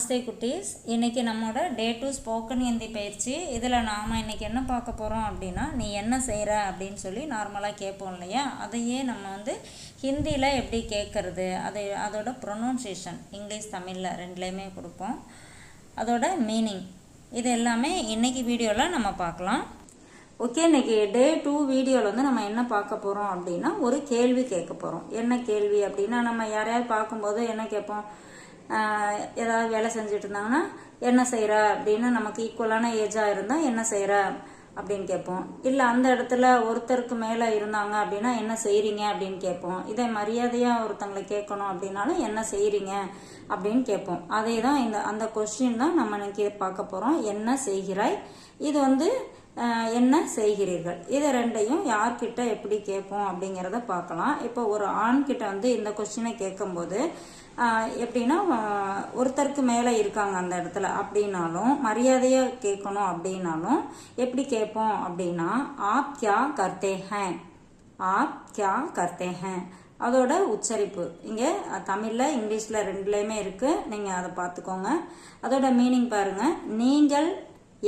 நமஸ்தே குட்டீஸ். இன்றைக்கி நம்மளோட டே டு ஸ்போக்கன் ஹிந்தி பயிற்சி. இதில் நாம் இன்றைக்கி என்ன பார்க்க போகிறோம் அப்படின்னா நீ என்ன செய்கிற அப்படின்னு சொல்லி நார்மலாக கேட்போம் இல்லையா? அதையே நம்ம வந்து ஹிந்தியில் எப்படி கேட்குறது அதை அதோட ப்ரொனவுன்சியேஷன் இங்கிலீஷ் தமிழில் ரெண்டுலேயுமே கொடுப்போம். அதோட மீனிங் இது எல்லாமே இன்றைக்கி வீடியோவில் நம்ம பார்க்கலாம். ஓகே இன்னைக்கு டே டூ வீடியோவில் வந்து நம்ம என்ன பார்க்க போகிறோம் அப்படின்னா ஒரு கேள்வி கேட்க போகிறோம் என்ன கேள்வி அப்படின்னா நம்ம யாரையாவது பார்க்கும்போது என்ன கேட்போம்? ஏதாவது வேலை செஞ்சுட்டு இருந்தாங்கன்னா என்ன செய்கிற அப்படின்னு நமக்கு ஈக்குவலான ஏஜாக இருந்தால் என்ன செய்கிற அப்படின்னு கேட்போம். இல்லை அந்த இடத்துல ஒருத்தருக்கு மேலே இருந்தாங்க அப்படின்னா என்ன செய்கிறீங்க அப்படின்னு கேட்போம். இதை மரியாதையாக ஒருத்தங்களை கேட்கணும் அப்படின்னாலும் என்ன செய்கிறீங்க அப்படின்னு கேட்போம். அதே தான் இந்த அந்த கொஸ்டின் தான் நம்ம இன்னைக்கு பார்க்க போகிறோம் என்ன செய்கிறாய்? இது வந்து என்ன செய்கிறீர்கள்? இது ரெண்டையும் யார்கிட்ட எப்படி கேட்போம் அப்படிங்கிறத பார்க்கலாம். இப்போ ஒரு ஆண்கிட்ட வந்து இந்த கொஸ்டினை கேட்கும்போது எப்படின்னா ஒருத்தருக்கு மேலே இருக்காங்க அந்த இடத்துல. அப்படின்னாலும் மரியாதையாக கேட்கணும் அப்படின்னாலும் எப்படி கேட்போம் அப்படின்னா ஆப் கியா கர்த்தே ஹேன் ஆப் கியா கர்த்தே ஹேன் அதோட உச்சரிப்பு. இங்கே தமிழில் இங்கிலீஷில் ரெண்டுலேயுமே இருக்குது நீங்கள் அதை பார்த்துக்கோங்க. அதோட மீனிங் பாருங்கள் நீங்கள்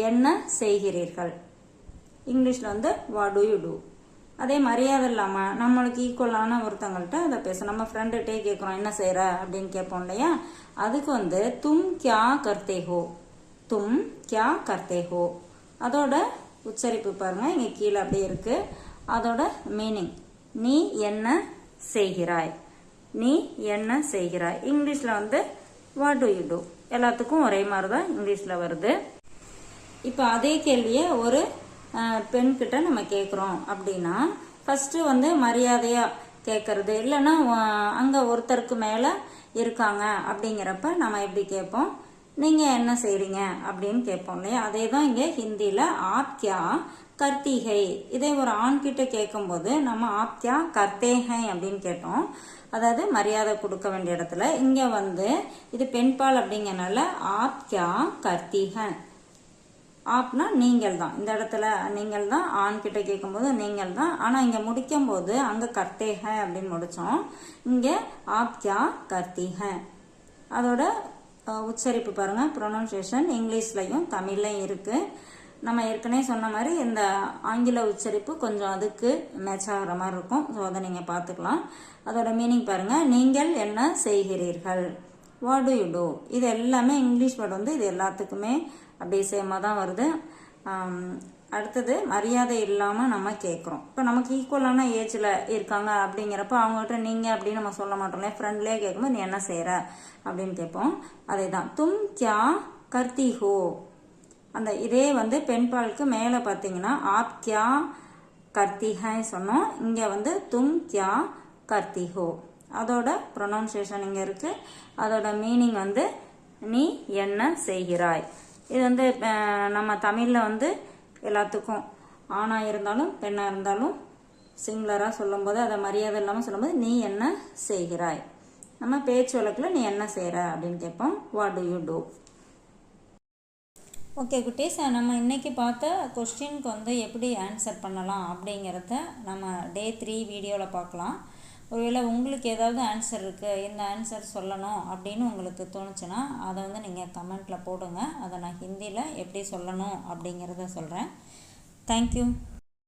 என்ன செய்கிறீர்கள்? இங்கிலீஷில் வந்து வாட் டு யூ டூ அதே மரியாதை இல்லாமல் நம்மளுக்கு ஈக்குவலான ஒருத்தங்கள்ட்ட அதை பேச. நம்ம ஃப்ரெண்டுகிட்டே கேட்குறோம் என்ன செய்கிற அப்படின்னு கேட்போம் இல்லையா? அதுக்கு வந்து தும் கியா கர்த்தே ஹோ? தும் கியா கர்த்தே ஹோ? அதோட உச்சரிப்பு பாருங்க இங்கே கீழே அப்படியே இருக்கு. அதோட மீனிங் நீ என்ன செய்கிறாய்? நீ என்ன செய்கிறாய்? இங்கிலீஷில் வந்து வாட் டு யூ டூ எல்லாத்துக்கும் ஒரே மாதிரி தான் இங்கிலீஷில் வருது. இப்போ அதே கேள்வியை ஒரு பெண்கிட்ட நம்ம கேட்குறோம் அப்படின்னா ஃபஸ்ட்டு வந்து மரியாதையாக கேட்கறது இல்லைன்னா அங்கே ஒருத்தருக்கு மேலே இருக்காங்க அப்படிங்கிறப்ப நம்ம எப்படி கேட்போம்? நீங்கள் என்ன செய்கிறீங்க அப்படின்னு கேட்போம் இல்லையா? அதே தான் இங்கே ஹிந்தியில் ஆப்கியா கர்த்திகை. இதே ஒரு ஆண்கிட்ட கேட்கும்போது நம்ம ஆப்கியா கர்த்தேகை அப்படின்னு கேட்டோம். அதாவது மரியாதை கொடுக்க வேண்டிய இடத்துல. இங்கே வந்து இது பெண்பால் அப்படிங்கறனால ஆப்கியா கர்த்திகன் ஆப்னா நீங்கள் தான். இந்த இடத்துல நீங்கள் தான் ஆண் கிட்ட கேட்கும்போது நீங்கள் தான். ஆனால் இங்கே முடிக்கும் போது அங்கே கர்த்தேக அப்படின்னு முடித்தோம் இங்கே ஆப் கியா கர்த்திக. அதோட உச்சரிப்பு பாருங்கள் ப்ரொனவுன்சியேஷன் இங்கிலீஷ்லையும் தமிழ்லையும் இருக்குது நம்ம ஏற்கனவே சொன்ன மாதிரி இந்த ஆங்கில உச்சரிப்பு கொஞ்சம் அதுக்கு மேட்ச் ஆகிற மாதிரி இருக்கும். ஸோ அதை நீங்கள் பார்த்துக்கலாம். அதோட மீனிங் பாருங்கள் நீங்கள் என்ன செய்கிறீர்கள்? வாட் டு யூ டூ இது எல்லாமே இங்கிலீஷ் வேர்டு வந்து இது எல்லாத்துக்குமே அப்படியே சேமாக தான் வருது. அடுத்தது மரியாதை இல்லாமல் நம்ம கேட்குறோம் இப்போ நமக்கு ஈக்குவலான ஏஜில் இருக்காங்க அப்படிங்கிறப்ப அவங்ககிட்ட நீங்கள் அப்படின்னு நம்ம சொல்ல மாட்டோம்ல ஃப்ரெண்ட்லேயே கேட்கும்போது நீ என்ன செய்கிற அப்படின்னு கேட்போம். அதே தான் தும் கியா கர்த்தி ஹோ. அந்த இதே வந்து பெண்பாலுக்கு மேலே பார்த்தீங்கன்னா ஆப் கியா கர்த்திஹை சொன்னோம். இங்கே வந்து தும் கியா கர்த்தி ஹோ. அதோட ப்ரொனவுன்சியேஷன் இங்கே இருக்குது அதோட மீனிங் வந்து நீ என்ன செய்கிறாய். இது வந்து நம்ம தமிழில் வந்து எல்லாத்துக்கும் ஆணாக இருந்தாலும் பெண்ணாக இருந்தாலும் சிங்குலராக சொல்லும்போது அதை மரியாதை இல்லாமல் சொல்லும்போது நீ என்ன செய்கிறாய்? நம்ம பேச்சு வழக்கில் நீ என்ன செய்கிற அப்படின்னு கேட்போம். What do you do okay குட்டீஸ் நம்ம இன்றைக்கி பார்த்த கொஸ்டினுக்கு வந்து எப்படி ஆன்சர் பண்ணலாம் அப்படிங்கிறத நம்ம டே த்ரீ வீடியோவில் பார்க்கலாம். ஒருவேளை உங்களுக்கு ஏதாவது ஆன்சர் இருக்குது இந்த ஆன்சர் சொல்லணும் அப்படின்னு உங்களுக்கு தோணுச்சுன்னா அதை வந்து நீங்கள் கமெண்ட்டில் போடுங்க. அதை நான் ஹிந்தியில் எப்படி சொல்லணும் அப்படிங்கிறத சொல்கிறேன் தேங்க்யூ